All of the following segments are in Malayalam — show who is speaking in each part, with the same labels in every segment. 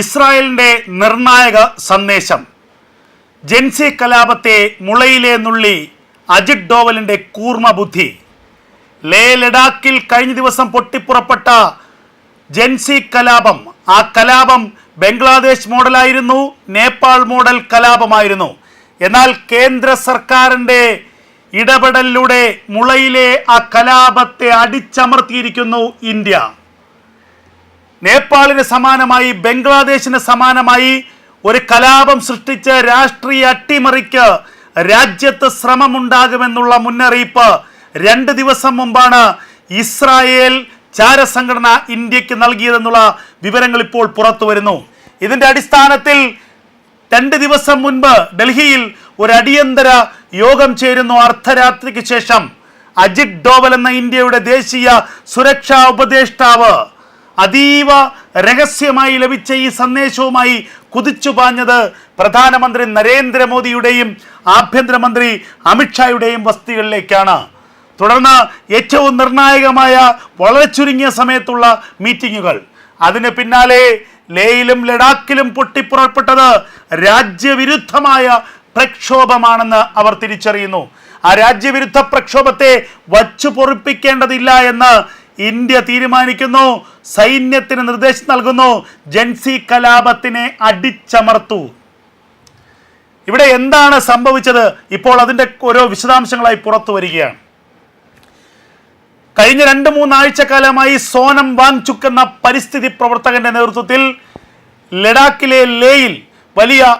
Speaker 1: ഇസ്രായേലിന്റെ നിർണായക സന്ദേശം. ജെൻസി കലാപത്തെ മുളയിലെ നുള്ളി അജിത് ഡോവലിന്റെ കൂർമ്മ ബുദ്ധി. ലേ ലഡാക്കിൽ കഴിഞ്ഞ ദിവസം പൊട്ടിപ്പുറപ്പെട്ട ജെൻസി കലാപം ആ കലാപം ബംഗ്ലാദേശ് മോഡലായിരുന്നു നേപ്പാൾ മോഡൽ കലാപമായിരുന്നു. എന്നാൽ കേന്ദ്ര സർക്കാരിന്റെ ഇടപെടലിലൂടെ മുളയിലെ ആ കലാപത്തെ അടിച്ചമർത്തിയിരിക്കുന്നു ഇന്ത്യ. നേപ്പാളിന് സമാനമായി ബംഗ്ലാദേശിന് സമാനമായി ഒരു കലാപം സൃഷ്ടിച്ച് രാഷ്ട്രീയ അട്ടിമറിക്ക് രാജ്യത്ത് ശ്രമമുണ്ടാകുമെന്നുള്ള മുന്നറിയിപ്പ് രണ്ട് ദിവസം മുമ്പാണ് ഇസ്രായേൽ ചാരസംഘടന ഇന്ത്യയ്ക്ക് നൽകിയതെന്നുള്ള വിവരങ്ങൾ ഇപ്പോൾ പുറത്തു വരുന്നു. ഇതിന്റെ അടിസ്ഥാനത്തിൽ രണ്ട് ദിവസം മുൻപ് ഡൽഹിയിൽ ഒരു അടിയന്തര യോഗം ചേരുന്നു. അർദ്ധരാത്രിക്ക് ശേഷം അജിത് ഡോവൽ എന്ന ഇന്ത്യയുടെ ദേശീയ സുരക്ഷാ ഉപദേഷ്ടാവ് അതീവ രഹസ്യമായി ലഭിച്ച ഈ സന്ദേശവുമായി കുതിച്ചു പാഞ്ഞത് പ്രധാനമന്ത്രി നരേന്ദ്രമോദിയുടെയും ആഭ്യന്തരമന്ത്രി അമിത്ഷായുടെയും വസ്തികളിലേക്കാണ്. തുടർന്ന് ഏറ്റവും നിർണായകമായ വളരെ ചുരുങ്ങിയ സമയത്തുള്ള മീറ്റിങ്ങുകൾ. അതിന് പിന്നാലെ ലേയിലും ലഡാക്കിലും പൊട്ടിപ്പുറപ്പെട്ടത് രാജ്യവിരുദ്ധമായ പ്രക്ഷോഭമാണെന്ന് അവർ തിരിച്ചറിയുന്നു. ആ രാജ്യവിരുദ്ധ പ്രക്ഷോഭത്തെ വച്ചു പൊറിപ്പിക്കേണ്ടതില്ല എന്ന് ഇന്ത്യ തീരുമാനിക്കുന്നു സൈന്യത്തിന് നിർദ്ദേശം നൽകുന്നു ജൻസി കലാപത്തിനെ അടിച്ചമർത്തു. ഇവിടെ എന്താണ് സംഭവിച്ചത്? ഇപ്പോൾ അതിന്റെ ഓരോ വിശദാംശങ്ങളായി പുറത്തു വരികയാണ്. കഴിഞ്ഞ രണ്ട് മൂന്നാഴ്ചക്കാലമായി സോനം വാങ്ചുക്ക് എന്ന പരിസ്ഥിതി പ്രവർത്തകന്റെ നേതൃത്വത്തിൽ ലഡാക്കിലെ ലേയിൽ വലിയ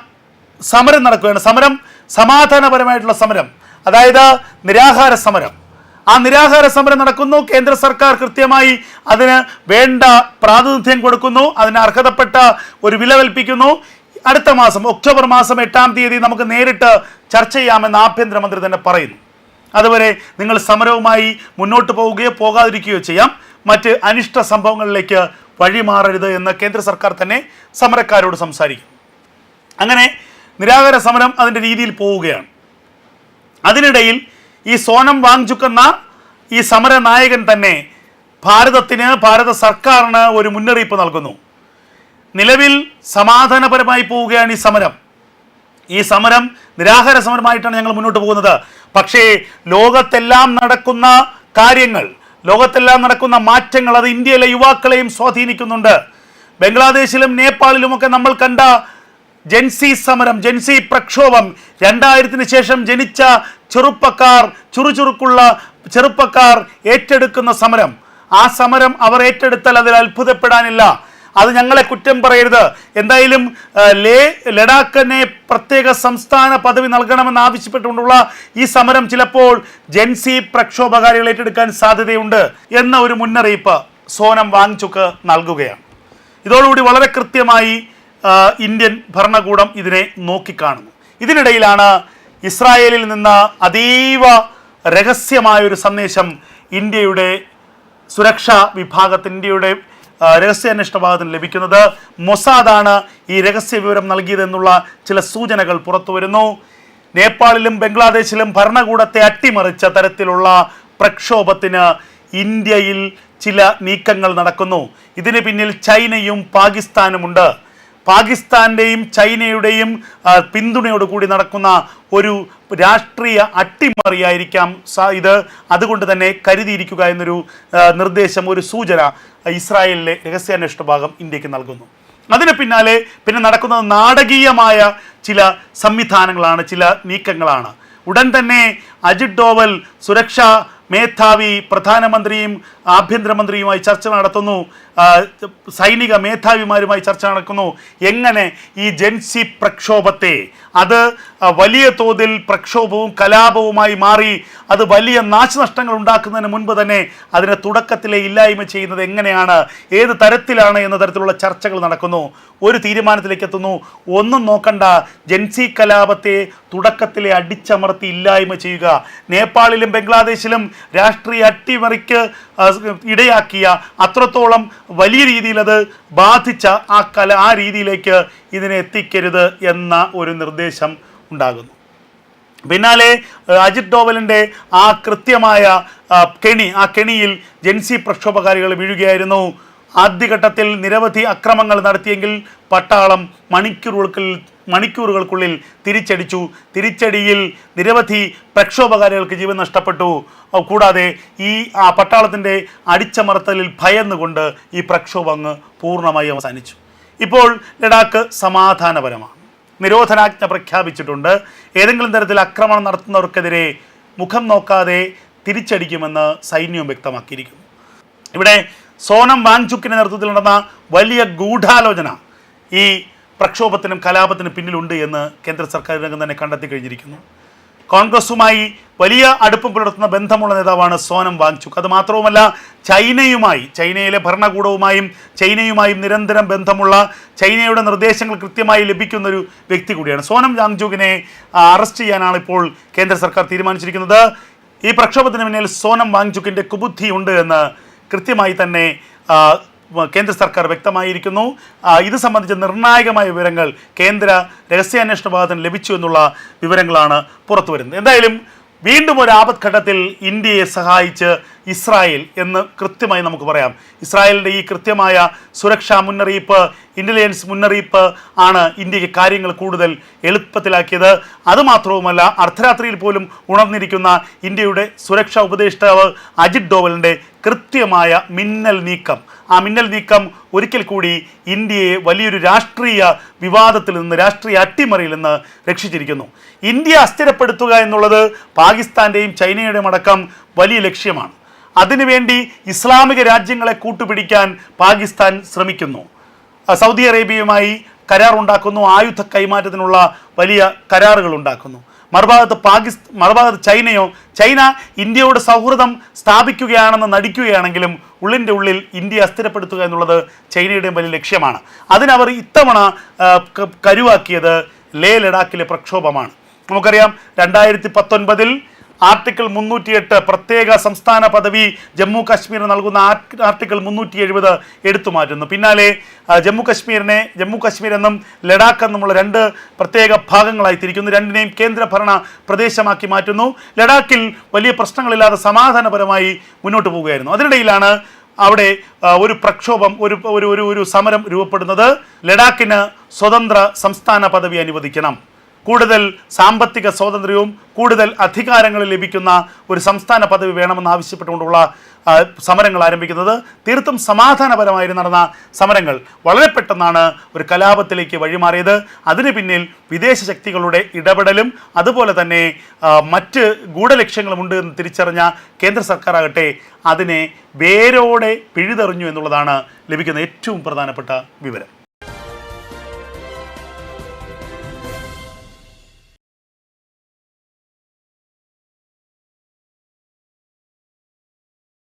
Speaker 1: സമരം നടക്കുകയാണ്. സമരം സമാധാനപരമായിട്ടുള്ള സമരം. അതായത് നിരാഹാര സമരം. ആ നിരാഹാര സമരം നടക്കുന്നു. കേന്ദ്ര സർക്കാർ കൃത്യമായി അതിന് വേണ്ട പ്രാതിനിധ്യം കൊടുക്കുന്നു. അതിന് അർഹതപ്പെട്ട ഒരു വില കൽപ്പിക്കുന്നു അടുത്ത മാസം ഒക്ടോബർ മാസം എട്ടാം തീയതി നമുക്ക് നേരിട്ട് ചർച്ച ചെയ്യാമെന്ന് ആഭ്യന്തരമന്ത്രി തന്നെ പറയുന്നു. അതുവരെ നിങ്ങൾ സമരവുമായി മുന്നോട്ട് പോവുകയോ പോകാതിരിക്കുകയോ ചെയ്യാം. മറ്റ് അനിഷ്ട സംഭവങ്ങളിലേക്ക് വഴിമാറരുത് എന്ന് കേന്ദ്ര സർക്കാർ തന്നെ സമരക്കാരോട് സംസാരിക്കും. അങ്ങനെ നിരാഹാര സമരം അതിന്റെ രീതിയിൽ പോവുകയാണ്. അതിനിടയിൽ ഈ സോനം വാങ്ചുക്ക് ഈ സമര നായകൻ തന്നെ ഭാരതത്തിന് ഭാരത സർക്കാരിന് ഒരു മുന്നറിയിപ്പ് നൽകുന്നു. നിലവിൽ സമാധാനപരമായി പോവുകയാണ് ഈ സമരം. ഈ സമരം നിരാഹാര സമരമായിട്ടാണ് ഞങ്ങൾ മുന്നോട്ട് പോകുന്നത്. പക്ഷേ ലോകത്തെല്ലാം നടക്കുന്ന കാര്യങ്ങൾ ലോകത്തെല്ലാം നടക്കുന്ന മാറ്റങ്ങൾ അത് ഇന്ത്യയിലെ യുവാക്കളെയും സ്വാധീനിക്കുന്നുണ്ട്. ബംഗ്ലാദേശിലും നേപ്പാളിലുമൊക്കെ നമ്മൾ കണ്ട ജെൻസി സമരം ജെൻസി പ്രക്ഷോഭം രണ്ടായിരത്തിന് ശേഷം ജനിച്ച ചെറുപ്പക്കാർ ചുറുചുറുക്കുള്ള ചെറുപ്പക്കാർ ഏറ്റെടുക്കുന്ന സമരം. ആ സമരം അവർ ഏറ്റെടുത്താൽ അതിൽ അത്ഭുതപ്പെടാനില്ല. അത് ഞങ്ങളെ കുറ്റം പറയരുത്. എന്തായാലും ലേ ലഡാക്കിനെ പ്രത്യേക സംസ്ഥാന പദവി നൽകണമെന്ന് ആവശ്യപ്പെട്ടുകൊണ്ടുള്ള ഈ സമരം ചിലപ്പോൾ ജെൻസി പ്രക്ഷോഭകാരികൾ ഏറ്റെടുക്കാൻ സാധ്യതയുണ്ട് എന്ന ഒരു മുന്നറിയിപ്പ് സോനം വാങ്ചുക്ക് നൽകുകയാണ്. ഇതോടുകൂടി വളരെ കൃത്യമായി ഇന്ത്യൻ ഭരണകൂടം ഇതിനെ നോക്കിക്കാണുന്നു. ഇതിനിടയിലാണ് ഇസ്രായേലിൽ നിന്ന് അതീവ രഹസ്യമായ ഒരു സന്ദേശം ഇന്ത്യയുടെ സുരക്ഷാ വിഭാഗത്തിന് ഇന്ത്യയുടെ രഹസ്യ രഹസ്യാന്വേഷണ വിഭാഗത്തിന് ലഭിക്കുന്നത്. മൊസാദാണ് ഈ രഹസ്യ വിവരം നൽകിയതെന്നുള്ള ചില സൂചനകൾ പുറത്തു വരുന്നു. നേപ്പാളിലും ബംഗ്ലാദേശിലും ഭരണകൂടത്തെ അട്ടിമറിച്ച തരത്തിലുള്ള പ്രക്ഷോഭത്തിന് ഇന്ത്യയിൽ ചില നീക്കങ്ങൾ നടക്കുന്നു. ഇതിന് പിന്നിൽ ചൈനയും പാകിസ്ഥാനുമുണ്ട്. പാകിസ്ഥാന്റെയും ചൈനയുടെയും പിന്തുണയോടുകൂടി നടക്കുന്ന ഒരു രാഷ്ട്രീയ അട്ടിമറിയായിരിക്കാം ഇത്. അതുകൊണ്ട് തന്നെ കരുതിയിരിക്കുക എന്നൊരു നിർദ്ദേശം ഒരു സൂചന ഇസ്രായേലിലെ രഹസ്യാന്വേഷണ ഭാഗം ഇന്ത്യയ്ക്ക് നൽകുന്നു. അതിന് പിന്നാലെ പിന്നെ നടക്കുന്നത് നാടകീയമായ ചില സംവിധാനങ്ങളാണ് ചില നീക്കങ്ങളാണ്. ഉടൻ തന്നെ അജിത് ഡോവൽ സുരക്ഷാ മേധാവി പ്രധാനമന്ത്രിയും ആഭ്യന്തരമന്ത്രിയുമായി ചർച്ച നടത്തുന്നു. സൈനിക മേധാവിമാരുമായി ചർച്ച നടക്കുന്നു. എങ്ങനെ ഈ ജൻസി പ്രക്ഷോഭത്തെ അത് വലിയ തോതിൽ പ്രക്ഷോഭവും കലാപവുമായി മാറി അത് വലിയ നാശനഷ്ടങ്ങൾ ഉണ്ടാക്കുന്നതിന് മുൻപ് തന്നെ അതിനെ തുടക്കത്തിലെ ഇല്ലായ്മ ചെയ്യുന്നത് എങ്ങനെയാണ് ഏത് തരത്തിലാണ് എന്ന തരത്തിലുള്ള ചർച്ചകൾ നടക്കുന്നു. ഒരു തീരുമാനത്തിലേക്ക് എത്തുന്നു. ഒന്നും നോക്കണ്ട ജൻസി കലാപത്തെ തുടക്കത്തിലെ അടിച്ചമർത്തി ഇല്ലായ്മ ചെയ്യുക. നേപ്പാളിലും ബംഗ്ലാദേശിലും രാഷ്ട്രീയ അട്ടിമറിക്ക് ഇടയാക്കിയ അത്രത്തോളം വലിയ രീതിയിൽ അത് ബാധിച്ച ആ കല ആ രീതിയിലേക്ക് ഇതിനെ എത്തിക്കരുത് എന്ന ഒരു നിർദ്ദേശം ഉണ്ടാകുന്നു. പിന്നാലെ അജിത് ഡോവലിന്റെ ആ കൃത്യമായ കെണി ആ കെണിയിൽ ജൻസി പ്രക്ഷോഭകാരികൾ വീഴുകയായിരുന്നു. ആദ്യഘട്ടത്തിൽ നിരവധി അക്രമങ്ങൾ നടത്തിയെങ്കിൽ പട്ടാളം മണിക്കൂറുകൾക്കിൽ മണിക്കൂറുകൾക്കുള്ളിൽ തിരിച്ചടിച്ചു. തിരിച്ചടിയിൽ നിരവധി പ്രക്ഷോഭകാരികൾക്ക് ജീവൻ നഷ്ടപ്പെട്ടു. കൂടാതെ ഈ ആ പട്ടാളത്തിന്റെ അടിച്ചമർത്തലിൽ ഭയന്നുകൊണ്ട് ഈ പ്രക്ഷോഭം അങ്ങ് പൂർണമായി അവസാനിച്ചു. ഇപ്പോൾ ലഡാക്ക് സമാധാനപരമാണ്. നിരോധനാജ്ഞ പ്രഖ്യാപിച്ചിട്ടുണ്ട്. ഏതെങ്കിലും തരത്തിൽ ആക്രമണം നടത്തുന്നവർക്കെതിരെ മുഖം നോക്കാതെ തിരിച്ചടിക്കുമെന്ന് സൈന്യവും വ്യക്തമാക്കിയിരിക്കുന്നു. ഇവിടെ സോനം വാങ്ചുക്കിന്റെ നേതൃത്വത്തിൽ നടന്ന വലിയ ഗൂഢാലോചന ഈ പ്രക്ഷോഭത്തിനും കലാപത്തിനും പിന്നിലുണ്ട് എന്ന് കേന്ദ്ര സർക്കാരിനകം തന്നെ കണ്ടെത്തി കഴിഞ്ഞിരിക്കുന്നു. കോൺഗ്രസുമായി വലിയ അടുപ്പം പുലർത്തുന്ന ബന്ധമുള്ള നേതാവാണ് സോനം വാങ്ചുക്ക് അത് മാത്രവുമല്ല ചൈനയുമായി ചൈനയിലെ ഭരണകൂടവുമായും ചൈനയുമായും നിരന്തരം ബന്ധമുള്ള ചൈനയുടെ നിർദ്ദേശങ്ങൾ കൃത്യമായി ലഭിക്കുന്ന ഒരു വ്യക്തി കൂടിയാണ്. സോനം വാങ്ചുക്കിനെ അറസ്റ്റ് ചെയ്യാനാണ് ഇപ്പോൾ കേന്ദ്ര സർക്കാർ തീരുമാനിച്ചിരിക്കുന്നത്. ഈ പ്രക്ഷോഭത്തിന് പിന്നിൽ സോനം വാങ്ചുക്കിന്റെ കുബുദ്ധിയുണ്ട് എന്ന് കൃത്യമായി തന്നെ കേന്ദ്ര സർക്കാർ വ്യക്തമായിരിക്കുന്നു. ഇത് സംബന്ധിച്ച നിർണായകമായ വിവരങ്ങൾ കേന്ദ്ര രഹസ്യാന്വേഷണ വിഭാഗത്തിന് ലഭിച്ചു എന്നുള്ള വിവരങ്ങളാണ് പുറത്തു വരുന്നത്. എന്തായാലും വീണ്ടും ഒരു ആപത്ഘട്ടത്തിൽ ഇന്ത്യയെ സഹായിച്ച് ഇസ്രായേൽ എന്ന് കൃത്യമായി നമുക്ക് പറയാം. ഇസ്രായേലിന്റെ ഈ കൃത്യമായ സുരക്ഷാ മുന്നറിയിപ്പ് ഇന്റലിജൻസ് മുന്നറിയിപ്പ് ആണ് ഇന്ത്യയ്ക്ക് കാര്യങ്ങൾ കൂടുതൽ എളുപ്പത്തിലാക്കിയത്. അതുമാത്രവുമല്ല അർദ്ധരാത്രിയിൽ പോലും ഉണർന്നിരിക്കുന്ന ഇന്ത്യയുടെ സുരക്ഷാ ഉപദേഷ്ടാവ് അജിത് ഡോവലിന്റെ കൃത്യമായ മിന്നൽ നീക്കം. ആ മിന്നൽ നീക്കം ഒരിക്കൽ കൂടി ഇന്ത്യയെ വലിയൊരു രാഷ്ട്രീയ വിവാദത്തിൽ നിന്ന് രാഷ്ട്രീയ അട്ടിമറിയിൽ നിന്ന് രക്ഷിച്ചിരിക്കുന്നു. ഇന്ത്യ അസ്ഥിരപ്പെടുത്തുക എന്നുള്ളത് പാകിസ്ഥാന്റെയും ചൈനയുടെയും അടക്കം വലിയ ലക്ഷ്യമാണ്. അതിനുവേണ്ടി ഇസ്ലാമിക രാജ്യങ്ങളെ കൂട്ടുപിടിക്കാൻ പാകിസ്ഥാൻ ശ്രമിക്കുന്നു. സൗദി അറേബ്യയുമായി കരാർ ഉണ്ടാക്കുന്നു ആയുധ കൈമാറ്റത്തിനുള്ള വലിയ കരാറുകൾ ഉണ്ടാക്കുന്നു. മറുഭാഗത്ത് പാകിസ്ഥാൻ മറുഭാഗത്ത് ചൈനയോ ചൈന ഇന്ത്യയോട് സൗഹൃദം സ്ഥാപിക്കുകയാണെന്ന് നടിക്കുകയാണെങ്കിലും ഉള്ളിന്റെ ഉള്ളിൽ ഇന്ത്യ അസ്ഥിരപ്പെടുത്തുക എന്നുള്ളത് ചൈനയുടെ വലിയ ലക്ഷ്യമാണ്. അതിനവർ ഇത്തവണ കരുവാക്കിയത് ലേ ലഡാക്കിലെ പ്രക്ഷോഭമാണ്. നമുക്കറിയാം രണ്ടായിരത്തി പത്തൊൻപതിൽ ആർട്ടിക്കിൾ മുന്നൂറ്റിയെട്ട് പ്രത്യേക സംസ്ഥാന പദവി ജമ്മു കാശ്മീരിന് നൽകുന്ന ആർട്ടിക്കിൾ മുന്നൂറ്റി എഴുപത് എടുത്തു മാറ്റുന്നു. പിന്നാലെ ജമ്മു കാശ്മീരിനെ ജമ്മു കാശ്മീർ എന്നും ലഡാക്ക് എന്നുമുള്ള രണ്ട് പ്രത്യേക ഭാഗങ്ങളായി തിരിക്കുന്നു. രണ്ടിനെയും കേന്ദ്രഭരണ പ്രദേശമാക്കി മാറ്റുന്നു. ലഡാക്കിൽ വലിയ പ്രശ്നങ്ങളില്ലാതെ സമാധാനപരമായി മുന്നോട്ട് പോവുകയായിരുന്നു അതിനിടയിലാണ് അവിടെ ഒരു പ്രക്ഷോഭം ഒരു ഒരു ഒരു സമരം രൂപപ്പെടുന്നത്. ലഡാക്കിന് സ്വതന്ത്ര സംസ്ഥാന പദവി അനുവദിക്കണം. കൂടുതൽ സാമ്പത്തിക സ്വാതന്ത്ര്യവും കൂടുതൽ അധികാരങ്ങൾ ലഭിക്കുന്ന ഒരു സംസ്ഥാന പദവി വേണമെന്ന് ആവശ്യപ്പെട്ടുകൊണ്ടുള്ള സമരങ്ങൾ ആരംഭിക്കുന്നത്. തീർത്തും സമാധാനപരമായി നടന്ന സമരങ്ങൾ വളരെ പെട്ടെന്നാണ് ഒരു കലാപത്തിലേക്ക് വഴിമാറിയത്. അതിന് പിന്നിൽ വിദേശ ശക്തികളുടെ ഇടപെടലും അതുപോലെ തന്നെ മറ്റ് ഗൂഢലക്ഷ്യങ്ങളുമുണ്ട് എന്ന് തിരിച്ചറിഞ്ഞ കേന്ദ്ര സർക്കാരാകട്ടെ അതിനെ വേരോടെ പിഴുതെറിഞ്ഞു എന്നുള്ളതാണ് ലഭിക്കുന്ന ഏറ്റവും പ്രധാനപ്പെട്ട വിവരം.